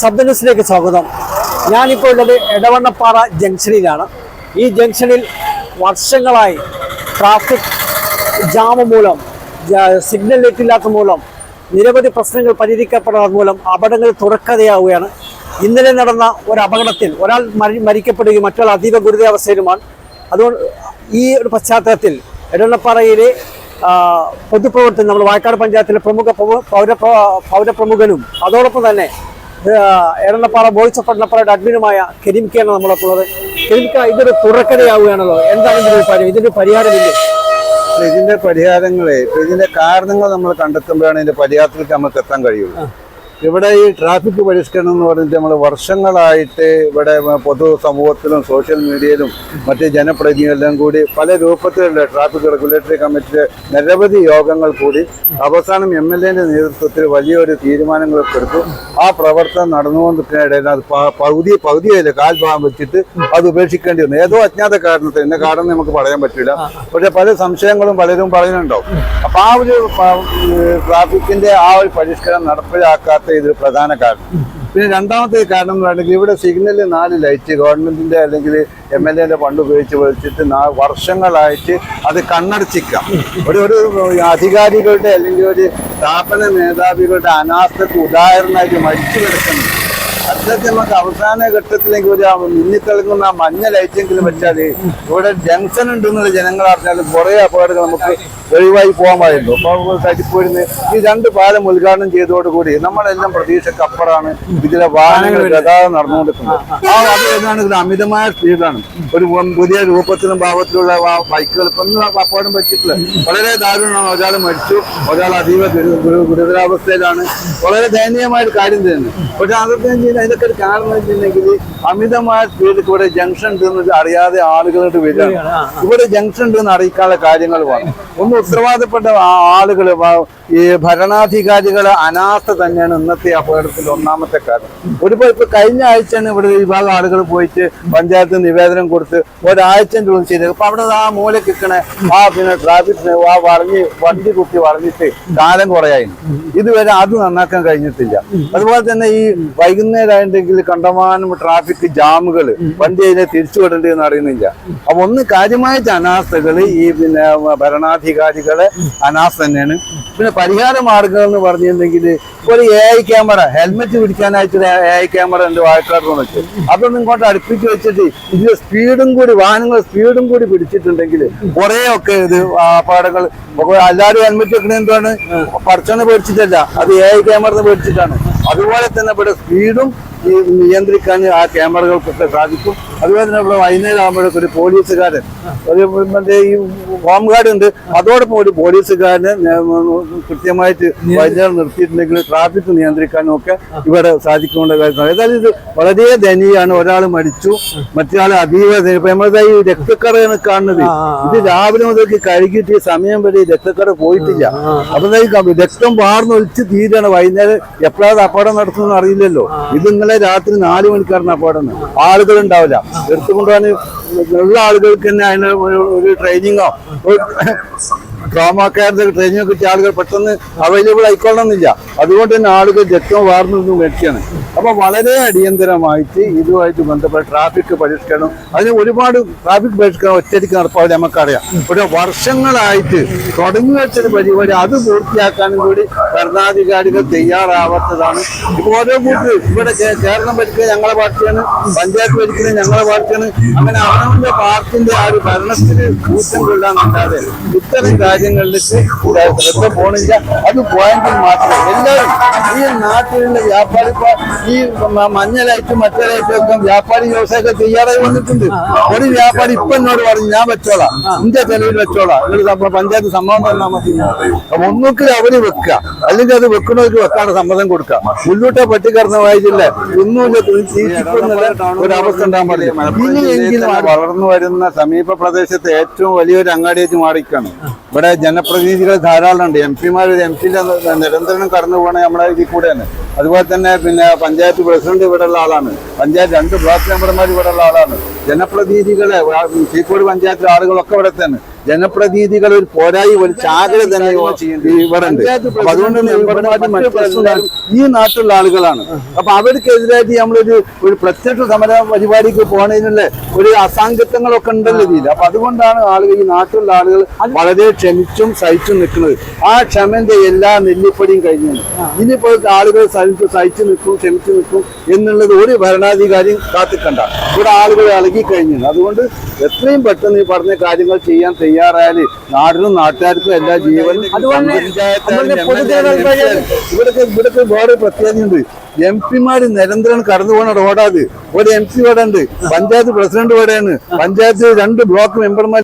ശബ്ദ ന്യൂസിലേക്ക് സ്വാഗതം. ഞാനിപ്പോൾ ഉള്ളത് എടവണ്ണപ്പാറ ജംഗ്ഷനിലാണ്. ഈ ജംഗ്ഷനിൽ വർഷങ്ങളായി ട്രാഫിക് ജാമ് മൂലം സിഗ്നൽ ലൈറ്റില്ലാത്ത മൂലം നിരവധി പ്രശ്നങ്ങൾ പരിഹരിക്കപ്പെടാത്ത മൂലം അപകടങ്ങൾ തുറക്കഥയാവുകയാണ് ഇന്നലെ നടന്ന ഒരു അപകടത്തിൽ ഒരാൾ മരി മരിക്കപ്പെടുകയും മറ്റൊരാൾ അതീവ ഗുരുതരാവസ്ഥയിലുമാണ്. അതുകൊണ്ട് ഈ ഒരു പശ്ചാത്തലത്തിൽ എടവണ്ണപ്പാറയിലെ പൊതുപ്രവർത്തനം നമ്മൾ വായക്കാട് പഞ്ചായത്തിലെ പ്രമുഖ പൗര പൗരപ്രമുഖനും അതോടൊപ്പം തന്നെ എറണപ്പാറ വോയിസ് ഓഫ് എറണപ്പാറയുടെ അഡ്മിനുമായ കെരിമിക്കയാണ് കെയാണ് നമ്മളൊപ്പം ഉള്ളത് കരീം ക ഇതൊരു തുറക്കരയാവുകയാണല്ലോ എന്താണ് ഇതിന്റെ പരിഹാരം പരി ഇതിന്റെ പരിഹാരമില്ലേ ഇതിന്റെ പരിഹാരങ്ങളെ ഇതിന്റെ കാരണങ്ങൾ നമ്മൾ കണ്ടെത്തുമ്പോഴാണ് ഇതിന്റെ പരിഹാരത്തിലേക്ക് നമുക്ക് എത്താൻ കഴിയുള്ളൂ. ഇവിടെ ഈ ട്രാഫിക് പരിഷ്കരണം എന്ന് പറഞ്ഞിട്ട് നമ്മൾ വർഷങ്ങളായിട്ട് ഇവിടെ പൊതു സമൂഹത്തിലും സോഷ്യൽ മീഡിയയിലും മറ്റ് ജനപ്രതിനിധികളിലും കൂടി പല രൂപത്തിലുള്ള ട്രാഫിക് റെഗുലേറ്ററി കമ്മിറ്റിയിലെ നിരവധി യോഗങ്ങൾ കൂടി അവസാനം എം എൽ എന്റെ നേതൃത്വത്തിൽ വലിയൊരു തീരുമാനങ്ങളൊക്കെ എടുത്തു. ആ പ്രവർത്തനം നടന്നുകൊണ്ടിരിക്കുന്നതിനിടയിൽ അത് പകുതി പകുതിയായില്ല കാൽഭാഗം വെച്ചിട്ട് അത് ഉപേക്ഷിക്കേണ്ടി വന്നു. ഏതോ അജ്ഞാത കാരണത്തിൽ എന്നെ കാരണം നമുക്ക് പറയാൻ പറ്റില്ല. പക്ഷെ പല സംശയങ്ങളും പലരും പറയുന്നുണ്ടാവും അപ്പൊ ആ ഒരു ട്രാഫിക്കിന്റെ ആ ഒരു പരിഷ്കരണം നടപ്പിലാക്കാത്ത ഇത് പ്രധാന കാരണം. പിന്നെ രണ്ടാമത്തെ കാരണം എന്ന് പറയുന്നത് ഇവിടെ സിഗ്നലിൽ നാല് ലൈറ്റ് ഗവൺമെന്റിന്റെ അല്ലെങ്കിൽ എം എൽ എന്റെ ഫണ്ട് ഉപയോഗിച്ച് വെച്ചിട്ട് വർഷങ്ങളായിട്ട് അത് കണ്ണടച്ചിക്കാം ഒരു ഒരു അധികാരികളുടെ അല്ലെങ്കിൽ ഒരു സ്ഥാപന മേധാവികളുടെ അനാസ്ഥക്ക് ഉദാഹരണമായിട്ട് മരിച്ചു കിടക്കുന്നു അതൊക്കെ നമുക്ക് അവസാന ഘട്ടത്തിലേക്ക് ഒരു മിന്നിത്തിളങ്ങുന്ന മഞ്ഞ ലൈറ്റെങ്കിലും വെച്ചാൽ ഇവിടെ ജംഗ്ഷൻ ഉണ്ടെന്നുള്ള ജനങ്ങൾ അറിഞ്ഞാൽ കുറെ അപകടങ്ങൾ നമുക്ക് ഒഴിവായി പോകാമായിരുന്നു. അപ്പൊ തട്ടിപ്പോയിരുന്ന് ഈ രണ്ട് പാലം ഉദ്ഘാടനം ചെയ്തതോടുകൂടി നമ്മളെല്ലാം പ്രതീക്ഷയ്ക്ക് അപ്പുറമാണ് ഇതിലെ വാഹനങ്ങൾ ഗതാഗതം നടന്നുകൊണ്ടിരിക്കുന്നത്. ആ അത് ഏതാണെങ്കിൽ അമിതമായ സ്പീഡാണ്. ഒരു പുതിയ രൂപത്തിലും ഭാവത്തിലുള്ള ബൈക്കുകൾ ഇപ്പൊ അപകടം പറ്റിയിട്ടില്ല. വളരെ ദാരുണമാണ്. ഒരാൾ മരിച്ചു. ഒരാൾ അതീവ ഗുരു- ഗുരു- ഗുരുതരാവസ്ഥയിലാണ് വളരെ ദയനീയമായ ഒരു കാര്യം തന്നെ. പക്ഷെ അതൊക്കെ ഇതൊക്കെ ഒരു കാരണം വെച്ചിട്ടുണ്ടെങ്കിൽ അമിതമായ സ്പീഡിൽ ഇവിടെ ജംഗ്ഷൻ ഉണ്ടെന്ന് അറിയാതെ ആളുകളോട് വരികയാണ്. ഇവിടെ ജംഗ്ഷൻ ഉണ്ടെന്ന് അറിയിക്കാനുള്ള കാര്യങ്ങൾ വേണം. ഒന്ന് ഉത്തരവാദപ്പെട്ട ആളുകൾ ഈ ഭരണാധികാരികളെ അനാസ്ഥ തന്നെയാണ് ഇന്നത്തെ അപകടത്തിൽ ഒന്നാമത്തെ കാരണം. ഒരു ഇപ്പൊ കഴിഞ്ഞ ആഴ്ചയാണ് ഇവിടെ വിഭാഗം ഭാഗം ആളുകൾ പോയിട്ട് പഞ്ചായത്ത് നിവേദനം കൊടുത്ത് ഒരാഴ്ചന്റെ ഉള്ളിൽ ചെയ്തത് അപ്പൊ അവിടെ ആ മൂല കിക്കണ ആ പിന്നെ ട്രാഫിക് ആ വളഞ്ഞ് വണ്ടി കുത്തി വളഞ്ഞിട്ട് കാലം കുറയായി ഇതുവരെ അത് നന്നാക്കാൻ കഴിഞ്ഞിട്ടില്ല. അതുപോലെ തന്നെ ഈ വൈകുന്നേരം വൈകുന്നേരമായിട്ടുണ്ടെങ്കിൽ കണ്ടമാനം ട്രാഫിക് ജാമുകൾ വണ്ടി അതിനെ തിരിച്ചു വിടേണ്ടതെന്ന് അറിയുന്നില്ല. അപ്പൊ ഒന്ന് കാര്യമായിട്ട് അനാസ്ഥകൾ ഈ പിന്നെ ഭരണാധികാരികളെ അനാസ്ഥ തന്നെയാണ്. പിന്നെ പരിഹാര മാർഗം എന്ന് പറഞ്ഞിട്ടുണ്ടെങ്കിൽ ഒരു എ ഐ ക്യാമറ ഹെൽമെറ്റ് പിടിക്കാനായിട്ട് എ ഐ ക്യാമറ ഉണ്ട് വാഴക്കാട് വെച്ച് അതൊന്നും ഇങ്ങോട്ട് അടുപ്പിച്ച് വെച്ചിട്ട് ഇതിന്റെ സ്പീഡും കൂടി വാഹനങ്ങൾ സ്പീഡും കൂടി പിടിച്ചിട്ടുണ്ടെങ്കിൽ കുറെ ഒക്കെ ഇത് അപകടങ്ങൾ എല്ലാവരും ഹെൽമെറ്റ് വെക്കണ എന്താണ്? പടച്ചോനെ പേടിച്ചിട്ടല്ല. അത് എ ഐ ക്യാമറ പേടിച്ചിട്ടാണ്. അതുപോലെ തന്നെ ഇവിടെ സ്പീഡും നിയന്ത്രിക്കാൻ ആ ക്യാമറകൾക്കൊക്കെ സാധിക്കും. അതുപോലെ തന്നെ ഇവിടെ വൈകുന്നേരം ആകുമ്പോഴൊക്കെ ഒരു പോലീസുകാരൻ ഒരു മറ്റേ ഈ ഹോം ഗാർഡ് ഉണ്ട് അതോടൊപ്പം ഒരു പോലീസുകാരനെ കൃത്യമായിട്ട് വൈകുന്നേരം നിർത്തിയിട്ടുണ്ടെങ്കിൽ ട്രാഫിക് നിയന്ത്രിക്കാനും ഒക്കെ ഇവിടെ സാധിക്കേണ്ട കാര്യമാണ്. ഏതായാലും ഇത് വളരെ ദയനീയമാണ്. ഒരാൾ മരിച്ചു മറ്റൊരാൾ അതീവ. ഇപ്പൊ നമ്മളിതാ ഈ രക്തക്കറയാണ് കാണുന്നത്. ഇത് രാവിലെ മുതൽ കഴുകിയിട്ട് ഈ സമയം വരെ ഈ രക്തക്കറ പോയിട്ടില്ല. അപ്പൊ രക്തം വാർന്നൊലിച്ച് തീരാണ്. വൈകുന്നേരം എപ്പോഴാണ് അപകടം നടത്തുന്നു അറിയില്ലല്ലോ. ഇത് ഇന്നലെ രാത്രി നാല് മണിക്കാണ് അപകടം ആളുകൾ ഉണ്ടാവില്ല എടുത്തുകൊണ്ടുപോകാൻ ഉള്ള ആളുകൾക്ക് തന്നെ അതിന് ഒരു- ഒരു ട്രെയിനിങ്ങോ ട്രോമാക്കാരുടെ ട്രെയിനിങ് കിട്ടിയ ആളുകൾ പെട്ടെന്ന് അവൈലബിൾ ആയിക്കൊള്ളണമെന്നില്ല. അതുകൊണ്ട് തന്നെ ആളുകൾ രക്തം വാർന്നു മേടിക്കുകയാണ് അപ്പൊ വളരെ അടിയന്തരമായിട്ട് ഇതുമായിട്ട് ബന്ധപ്പെട്ട ട്രാഫിക് പരിഷ്കരണം അതിന് ഒരുപാട് ട്രാഫിക് പരിഷ്കരണം ഒറ്റയ്ക്ക് നടപ്പാവില്ല നമുക്കറിയാം. ഒരു വർഷങ്ങളായിട്ട് തുടങ്ങി വെച്ചൊരു പരിപാടി അത് പൂർത്തിയാക്കാനും കൂടി ഭരണാധികാരികൾ തയ്യാറാവാത്തതാണ്. ഇപ്പൊ ഓരോ കൂട്ട് ഇവിടെ കേരളം ഭരിക്കുന്നത് ഞങ്ങളെ പാർട്ടിയാണ് പഞ്ചായത്ത് ഭരിക്കുന്നത് ഞങ്ങളെ പാർട്ടിയാണ്. അങ്ങനെ അവനവന്റെ പാർട്ടിന്റെ ആ ഒരു ഭരണത്തിന് ഊറ്റം കൊള്ളാന്നല്ലാതെ ഇത്തരം കാര്യങ്ങളിലേക്ക് ശ്രദ്ധ പോണില്ല. അത് പോയെങ്കിൽ മാത്രമേ എല്ലാവരും ഈ നാട്ടിലുള്ള വ്യാപാരി ഈ മഞ്ഞലായിട്ടും മറ്റേലായിട്ടും ഒക്കെ വ്യാപാരി വ്യവസായമൊക്കെ തയ്യാറായി വന്നിട്ടുണ്ട്. ഒരു വ്യാപാരി ഇപ്പൊ എന്നോട് പറഞ്ഞു ഞാൻ വെച്ചോളാം. എന്റെ ചെലവിൽ വെച്ചോളാം. എന്നിട്ട് പഞ്ചായത്ത് സമ്മതം തന്നാൽ മതി. അപ്പൊ ഒന്നുകിൽ അവർ വെക്കുക. അല്ലെങ്കിൽ അത് വെക്കണവർക്ക് വെക്കാണ് സമ്മതം കൊടുക്കുക. മുന്നോട്ടെ പട്ടിക്കറന്ന വായിച്ചില്ല. ഒന്നുമില്ല തീർച്ചയായിട്ടും ഒരു അവസ്ഥ ഉണ്ടാകാൻ പാടില്ല. വളർന്നു വരുന്ന സമീപ പ്രദേശത്തെ ഏറ്റവും വലിയൊരു അങ്ങാടിയായിട്ട് മാറിക്കാണ് ഇവിടെ ജനപ്രതിനിധികൾ ധാരാളം ഉണ്ട്. എം പിമാർ എം പിയിലെ നിരന്തരം കടന്നു പോകണ നമ്മളെ ഇതിൽ കൂടെയാണ് അതുപോലെ തന്നെ പിന്നെ പഞ്ചായത്ത് പ്രസിഡന്റ് ഇവിടെയുള്ള ആളാണ്. പഞ്ചായത്ത് രണ്ട് ബ്ലോക്ക് മെമ്പർമാർ ഇവിടെയുള്ള ആളാണ്. ജനപ്രതിനിധികളെ ചീക്കോട് പഞ്ചായത്തിലെ ആളുകളൊക്കെ ഇവിടെ തന്നെ. ജനപ്രതിനിധികൾ ഒരു പോരായി ഒരു ചാകര തന്നെ ഇവിടെ ഉണ്ട് അപ്പൊ അതുകൊണ്ട് മെമ്പർമാരും ഈ നാട്ടിലുള്ള ആളുകളാണ്. അപ്പൊ അവർക്കെതിരായിട്ട് നമ്മളൊരു ഒരു പ്രത്യക്ഷ സമര പരിപാടിക്ക് പോകുന്നതിനുള്ള ഒരു അസാങ്കത്വങ്ങളൊക്കെ ഉണ്ടല്ലോ ഇതിൽ അപ്പൊ അതുകൊണ്ടാണ് ആളുകൾ ഈ നാട്ടിലുള്ള ആളുകൾ വളരെ ക്ഷമിച്ചും സഹിച്ചും നിൽക്കുന്നത്. ആ ക്ഷമന്റെ എല്ലാ നെല്ലിപ്പടിയും കഴിഞ്ഞു. ഇനിയിപ്പോ ആളുകൾ സഹിച്ചു സഹിച്ചു നിൽക്കും ക്ഷമിച്ചു നിൽക്കും എന്നുള്ളത് ഒരു ഭരണാധികാരിയും കാത്തിക്കണ്ട. ഇവിടെ ആളുകൾ ഇളകി കഴിഞ്ഞു അതുകൊണ്ട് എത്രയും പെട്ടെന്ന് ഈ പറഞ്ഞ കാര്യങ്ങൾ ചെയ്യാൻ തയ്യാറായാൽ നാടിനും നാട്ടുകാർക്കും എല്ലാ ജീവനും ഇവിടൊക്കെ ഇവിടൊക്കെ വേറെ പ്രത്യേകതയുണ്ട്. എം പിമാര് നിരന്തരം കടന്നു പോകുന്ന റോഡാത് ഒരു എം പി ഇവിടെ ഉണ്ട്. പഞ്ചായത്ത് പ്രസിഡന്റ് ഇവിടെയാണ് പഞ്ചായത്ത് രണ്ട് ബ്ലോക്ക് മെമ്പർമാർ